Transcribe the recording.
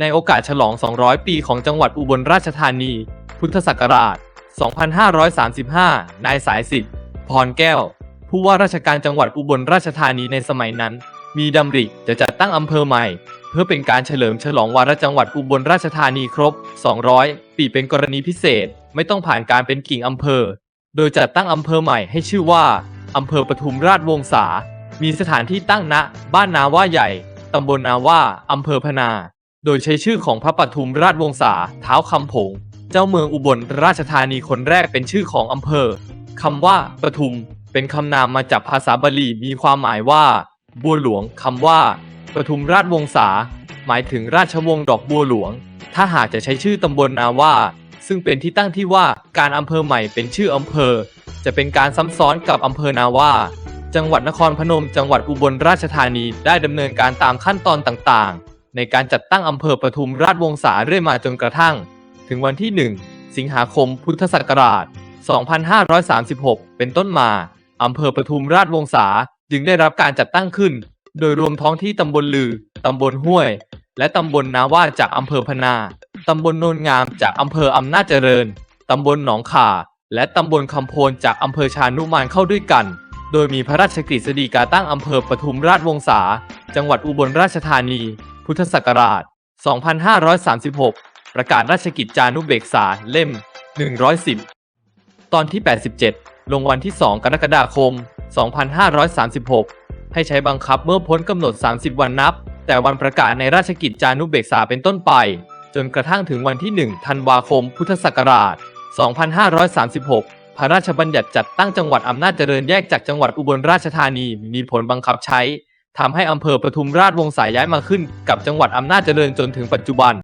ในโอกาสฉลอง 200 ปีของจังหวัดอุบลราชธานี พุทธศักราช 2535 นายสายสิทธิ์พรแก้ว ผู้ว่าราชการจังหวัดอุบลราชธานีในสมัยนั้น มีดำริจะจัดตั้งอำเภอใหม่ เพื่อเป็นการเฉลิมฉลองวาระจังหวัดอุบลราชธานีครบ 200 ปีเป็นกรณีพิเศษ ไม่ต้องผ่านการเป็นกิ่งอำเภอ โดยจัดตั้งอำเภอใหม่ให้ชื่อว่าอำเภอปทุมราชวงศามีสถานที่ตั้งณ บ้านนาว่าใหญ่ ตำบลนาว่า อำเภอพนา โดยใช้ชื่อของพระปทุมราชวงศาเท้าคำผง เจ้าเมืองอุบลราชธานีคนแรกเป็นชื่อของอำเภอคำว่าปทุม เป็นคำนามมาจากภาษาบาลีมีความหมายว่า บัวหลวงคำว่าปทุมราชวงศาหมายถึงราชวงศ์ดอกบัวหลวง ถ้าหากจะใช้ชื่อตำบลนาว่า ซึ่งเป็นที่ตั้งที่ว่าการอำเภอใหม่เป็นชื่ออำเภอ จะเป็นการซ้ำซ้อนกับอำเภอนาว่า จังหวัดนครพนม จังหวัดอุบลราชธานีได้ดำเนินการตามขั้นตอนต่างๆ ในการจัดตั้งอำเภอปทุมราชวงศาเรื่อยมาจนกระทั่ง ถึงวันที่ 1 สิงหาคมพุทธศักราช 2536 เป็นต้นมาอำเภอปทุมราชวงศาจึงได้รับการจัดตั้งขึ้น โดยรวมท้องที่ตำบลลือ ตำบลห้วย และตำบลนาว่าจากอำเภอพนา ตำบลโนนงามจากอำเภออำนาจเจริญ ตำบลหนองข่า และตำบลคำโพนจากอำเภอชานุมานเข้าด้วยกัน โดยมีพระราชกฤษฎีกาตั้งอำเภอปทุมราชวงศา จังหวัดอุบลราชธานี พุทธศักราช 2536 ประกาศราชกิจจานุเบกษาเล่ม 110 ตอนที่ 87 ลงวันที่ 2 กรกฎาคม 2536 ให้ใช้บังคับเมื่อพ้นกำหนด 30 วันนับ แต่วันประกาศในราชกิจจานุเบกษาเป็นต้นไป จนกระทั่งถึงวันที่ 1 ธันวาคม พุทธศักราช 2536พระราชบัญญัติจัดตั้งจังหวัดอำนาจเจริญแยกจากจังหวัดอุบลราชธานีมีผลบังคับใช้ ทำให้อำเภอปทุมราชวงศายย้ายมาขึ้นกับจังหวัดอำนาจเจริญจนถึงปัจจุบัน